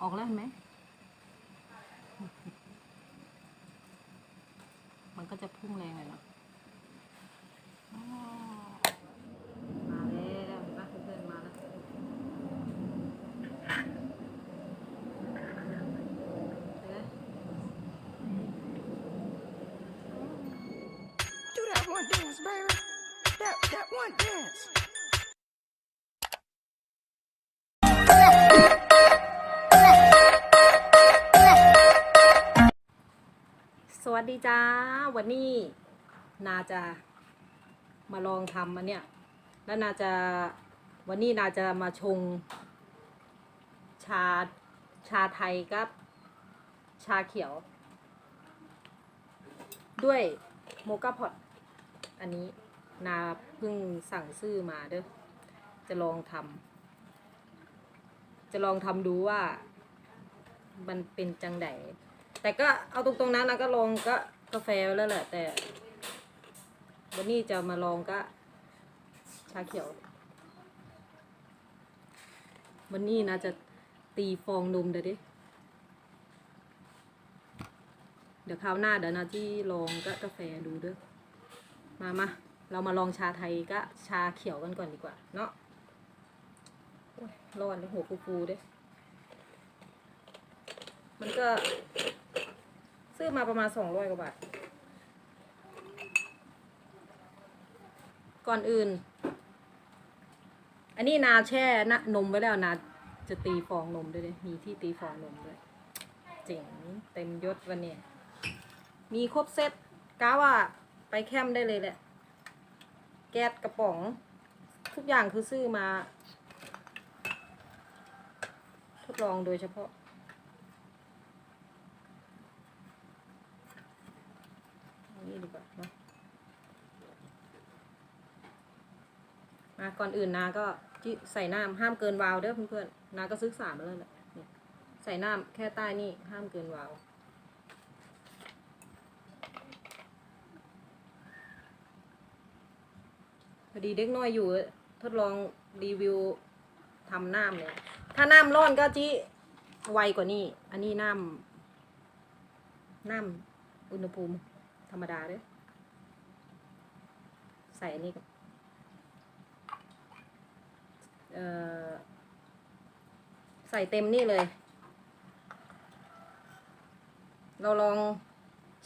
ออกแล้วเห็นไหม มันก็จะพุ่งแรงเลยเนาะอ๋อมาแล้วเห็นปะเพื่อนๆมาแล้วเห็นไหม Do that one dance, baby. That that one dance. วัสดีจ้า วันนี้นาจะมาลองทำมันเนี่ย แล้วนาจะวันนี้นาจะมาชง ชาชาไทยกับ ชาเขียว ด้วยโมกาพอตอันนี้นาเพิ่งสั่งซื้อมาเด้อจะลองทำจะลองทำดูว่า มันเป็นจังได แต่ก็เอาตรงๆนะนะก็ลองก็กาแฟไว้แล้วแหละ แต่วันนี้จะมาลองก็ชาเขียว วันนี้นะจะตีฟองนมเดี๋ยวดิ เดี๋ยวคราวหน้าเดี๋ยวนะที่ลองก็กาแฟดูเด้วยมามาเรามาลองชาไทยก็ชาเขียวกันก่อนดีกว่า เนาะร้อนหัวฟูๆด้วยมันก็ ซื้อมาประมาณสองร้อยกว่าบาท ก่อนอื่น อันนี้นาแช่นะนมไว้แล้วนาจะตีฟองนมด้วยเลยมีที่ตีฟองนมด้วย เจ๋งเต็มยศวันนี้มีครบเซตก้าว่าไปแคมป์ได้เลยแหละ แก๊สกระป๋อง ทุกอย่างคือซื้อมา ทดลองโดยเฉพาะ เอานี่ดีกว่าเนอะ มาก่อนอื่นนาก็ที่ใส่น้ำห้ามเกินวาล์วเด้อเพื่อนๆนาก็ศึกษามาแล้วแหละใส่น้ำแค่ใต้นี่ห้ามเกินวาล์วพอดีเด็กน้อยอยู่ทดลองรีวิวทำน้ำเลยถ้าน้ำร้อนก็จีไวกว่านี้ อันนี้น้ำน้ำอุณหภูมิธรรมดาเลยใส่อันนี้ก่อนเอ่อ ใส่เต็มนี่เลย เราลอง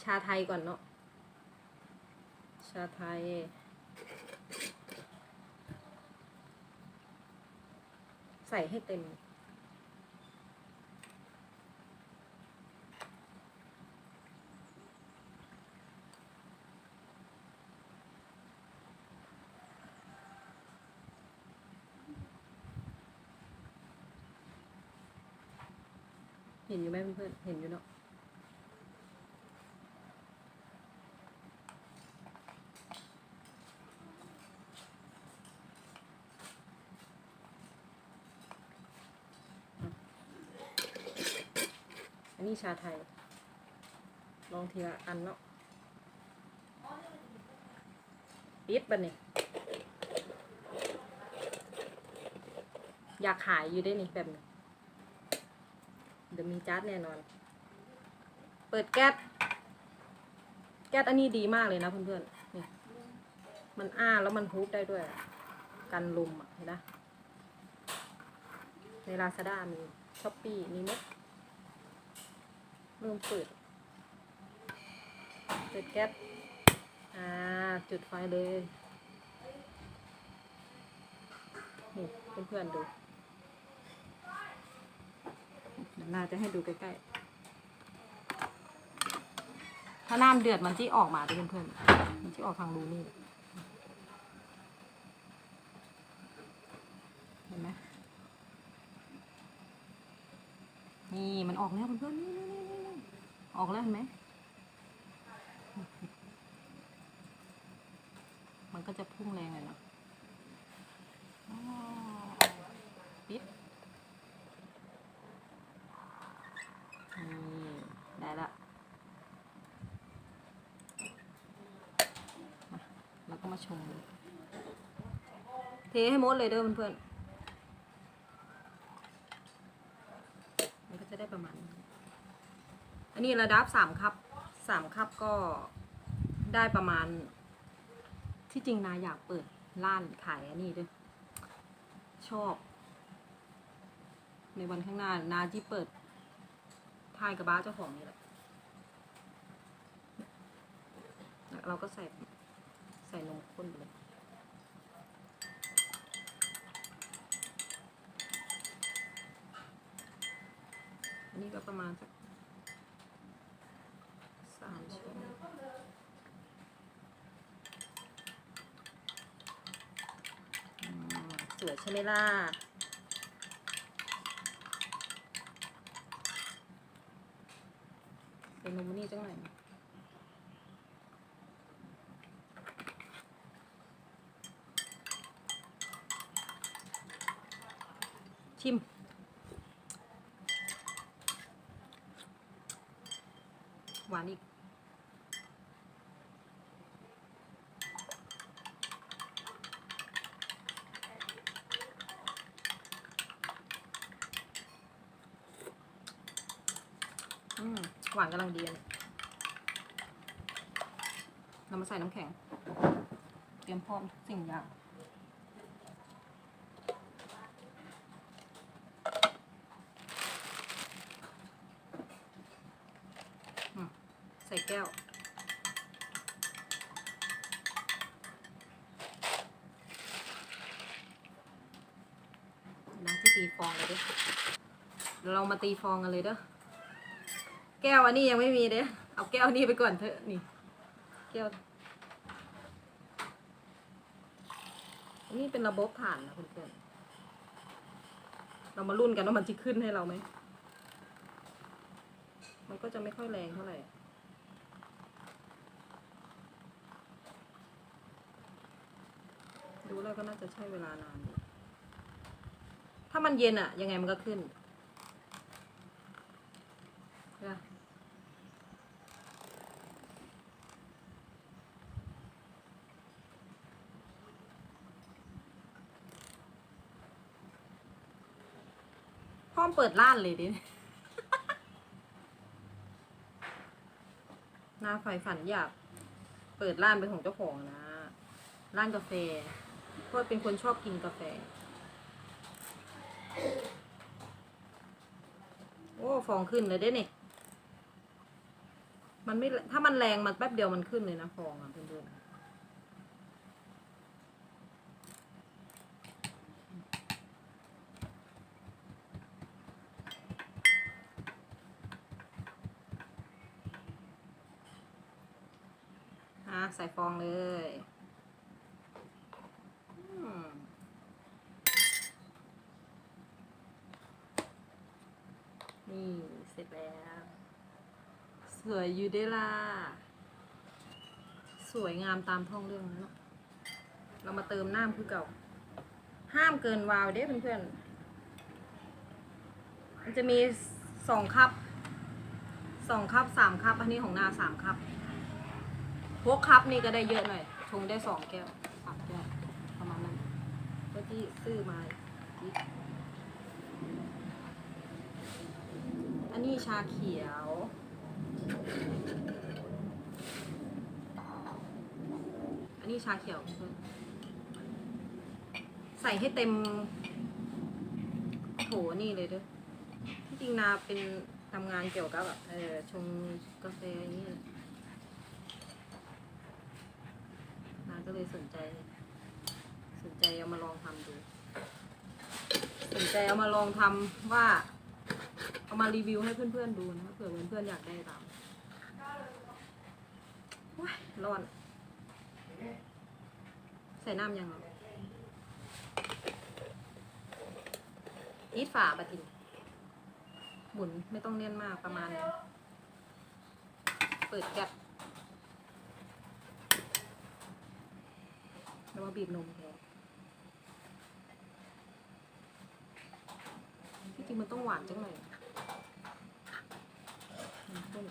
ชาไทยก่อนเนาะ ชาไทย ใส่ให้เต็ม เห็นอยู่ไหมเพื่อนเห็นอยู่เนาะอันนี้ชาไทย ลองทีละอันเนาะปิดบันนี่อยากขายอยู่ได้นี่แบบนี้ ดี๋ยวมีจัดแน่นอน เปิดแก๊ส แก๊สอันนี้ดีมากเลยนะเพื่อนๆนี่มันอ้าแล้วมันฮุบได้ด้วย กันลมอะเห็นนะในลาซาด้ามีช้อปปี้มีเม็ดเริ่มเปิด เปิดแก๊ส อ่า จุดไฟเลย นี่เพื่อนๆดู เดี๋ยวนาจะให้ดูใกล้ๆ ถ้าน้ำเดือดมันที่ออกมาเพื่อนๆ มันที่ออกทางรูนี่ เห็นไหมนี่มันออกแล้วเพื่อนๆ นี่นี่นี่ออกแล้วเห็นไหม มันก็จะพุ่งแรงเลยเนาะอ๋อปิด นี่ได้ละมา แล้วก็มเทให้หมดเลยเด้อเพื่อนๆมันก็จะได้ประมาณนี้อันนี้ระดับสามคัพสามคัพก็ได้ประมาณ ที่จริงนาอยากเปิดร้านขายอันนี้ด้วยชอบ ในวันข้างหน้านาที่เปิดทายกับบ้าเจ้าของนี่แหละ เราก็ใส่ ใส่นมข้นเลยอันนี้ก็ประมาณสักสามช้อนสวยใช่ไหมล่ะเป็นนมนี่จังไหนอย ชิม หวานอีก อืม หวานกำลังดีอันเรามาใส่น้ำแข็ง เตรียมพร้อมทุกสิ่งอย่าง อืม ใส่ แก้ว น้ำที่ตีฟองเลยเด้อเรามาตีฟองกันเลยเด้อ แก้วอันนี้ยังไม่มีเด้อ เอาแก้วนี้ไปก่อนเถอะนี่ แก้วอันนี้เป็นระบบผ่านนะเพื่อนๆเรามารุ่นกันว่ามันจะขึ้นให้เราไหม มันก็จะไม่ค่อยแรงเท่าไหร่ ดูแล้วก็น่าจะใช้เวลานานอยู่ถ้ามันเย็นอะยังไงมันก็ขึ้นนะพร้อมเปิดร้านเลยดิ หน่าใฝ่ฝันอยาก เปิดร้านเป็นของเจ้าของนะ ร้านกาแฟ เพราะเป็นคนชอบกินกาแฟ โอ้ฟองขึ้นเลยเด้เนี่ยมันไม่ถ้ามันแรงมันแป๊บเดียวมันขึ้นเลยนะฟองอะเพื่อนๆอะใส่ฟองเลย นี่เสร็จแล้ว สวยอยู่ได้ล่ะ สวยงามตามท้องเรื่องนะเนาะเรามาเติมน้ำคือเก่า ห้ามเกินวาวเด้เพื่อนๆ มันจะมีสองคัพสองคัพสามคัพอันนี้ของนาสามคัพพกคัพนี่ก็ได้เยอะหน่อยชงได้สองแก้วสามแก้ว ประมาณนั้นก็ ที่ซื้อมาอันนี้ชาเขียว อันนี้ชาเขียวคือใส่ให้เต็มโถนี่เลยเด้อที่จริงนาเป็นทำงานเกี่ยวกับแบบเออชงกาแฟอย่างนี้แหละนาก็เลยสนใจ สนใจเอามาลองทำดูสนใจเอามาลองทำว่า เอามารีวิวให้เพื่อนๆดูนะเผื่อเพื่อนๆอยากได้ตามว้ายร้อน ใส่น้ำยังอีทฝาบะทินหมุนไม่ต้องเนียนมากประมาณนี้เปิดแก๊สแล้วมาบีบนมแทนที่จ ริงมันต้องหวานจังเลยนมข้น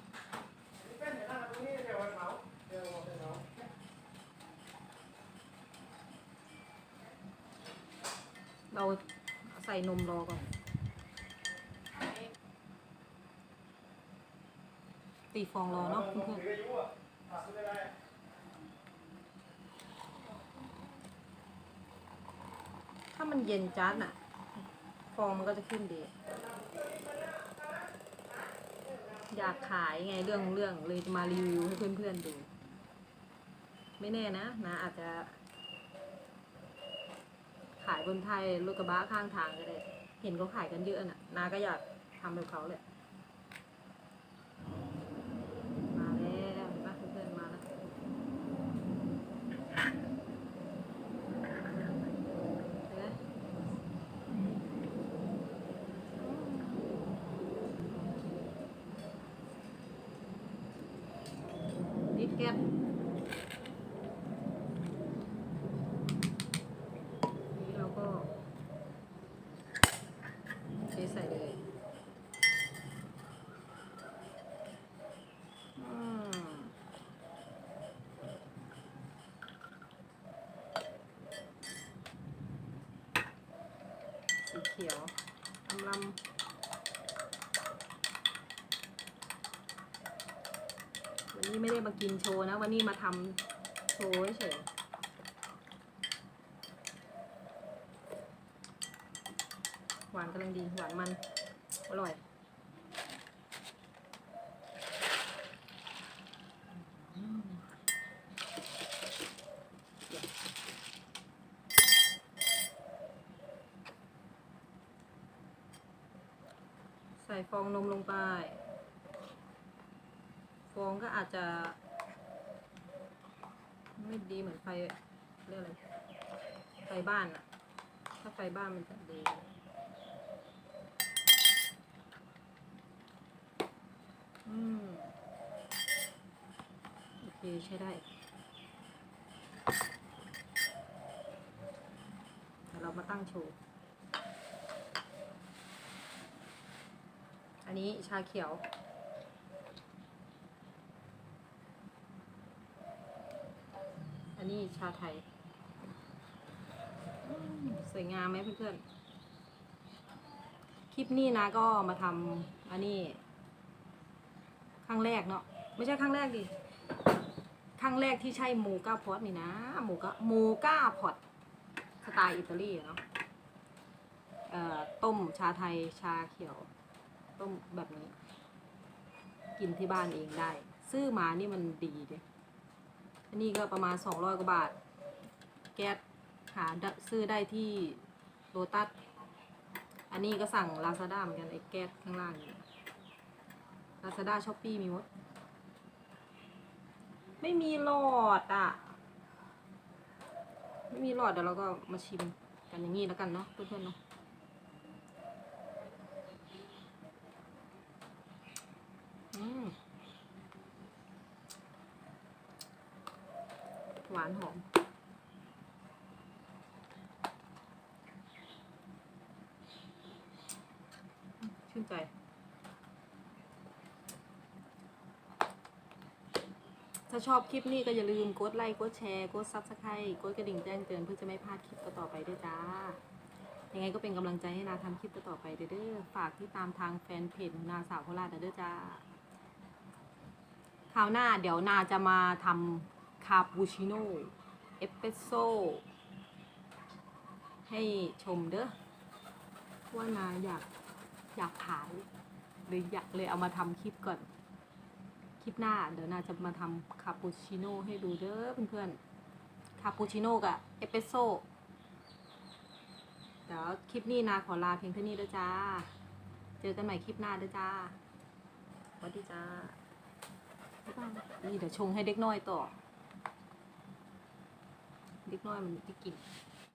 เราใส่นมรอก่อน ตีฟองรอเนาะเพื่อนถ้ามันเย็นจัดน่ะ องมันก็จะขึ้นดีอยากขายไงเรื่องเรื่องเลยจะมารีวิวให้เพื่อนๆดู ไม่แน่นะนะอาจจะ ขายบนไทยรถกระบะข้างทางก็ได้ เห็นเขาขายกันเยอะน่ะ นาก็อยากทำแบบเขาเลย มาแล้วเห็นปะเพื่อนๆมาแล้วเห็นไหม นิดแก๊สนี่เราก็เทใส่เลยอืมสีเขียวลำลำวั นนี้ไม่ได้มากินโชว์นะ วันนี้มาทำโชว์เฉยหวานกำลังดี หวานมัน อร่อย ใส่ฟองนมลงไป องก็อาจจะไม่ดีเหมือนไฟเรียกอะไรไฟบ้านอะถ้าไฟบ้านมันจะดีอืมโอเคใช้ได้เดี๋ยวเรามาตั้งโชว์อันนี้ชาเขียว นนี้ชาไทย สวยงามไหมเพื่อนๆ คลิปนี้นะก็มาทำอันนี้ครั้งแรกเนาะไม่ใช่ครั้งแรกดิครั้งแรกที่ใช่หมูก้าพอตนี่นะหมูก้าหมูก้าพอตสไตล์อิตาลีเนาะเอ่อต้มชาไทยชาเขียว ต้มแบบนี้ กินที่บ้านเองได้ ซื้อมานี่มันดีเลย อันนี้ก็ประมาณสองร้อยกว่าบาท แก๊สหาซื้อได้ที่โลตัส อันนี้ก็สั่งลาซาด้าเหมือนกันไอ้แก๊สข้างล่างนี่ลาซาด้าช้อปปี้มีหมด ไม่มีหลอดอะ ไม่มีหลอดเดี๋ยวเราก็มาชิมกันอย่างนี้แล้วกันเนาะเพื่อนๆเนาะ อืมห วานหอม ชื่นใจถ้าชอบคลิปนี้ก็อย่าลืมกดไลค์กดแชร์กดซับสไครต์กดกระดิ่งแจ้งเตือนเพื่อจะไม่พลาดคลิปต่อไปด้วยจ้า ยังไงก็เป็นกำลังใจให้นาทำคลิปต่อไปเด้อๆฝากที่ตามทางแฟนเพจนาสาวโคราชเด้อจ้าคราวหน้าเดี๋ยวนาจะมาทำ คาปูชิโน่เอสเปรสโซ่ให้ชมเด้อว่านาอยากอยากขายเลยอยากเลยเอามาทำคลิปก่อน คลิปหน้าเดี๋ยวนาจะมาทำคาปูชิโน่ให้ดูเด้อเพื่อนๆคาปูชิโน่กับเอสเปรสโซ่เดี๋ยวคลิปนี้นาขอลาเพียงเท่านี้เด้อจ้า เจอกันใหม่คลิปหน้าเด้อจ้าสวัสดีจ้านี่เดี๋ยวชงให้เด็กน้อยต่อ เล็กน้อยมันจะกิน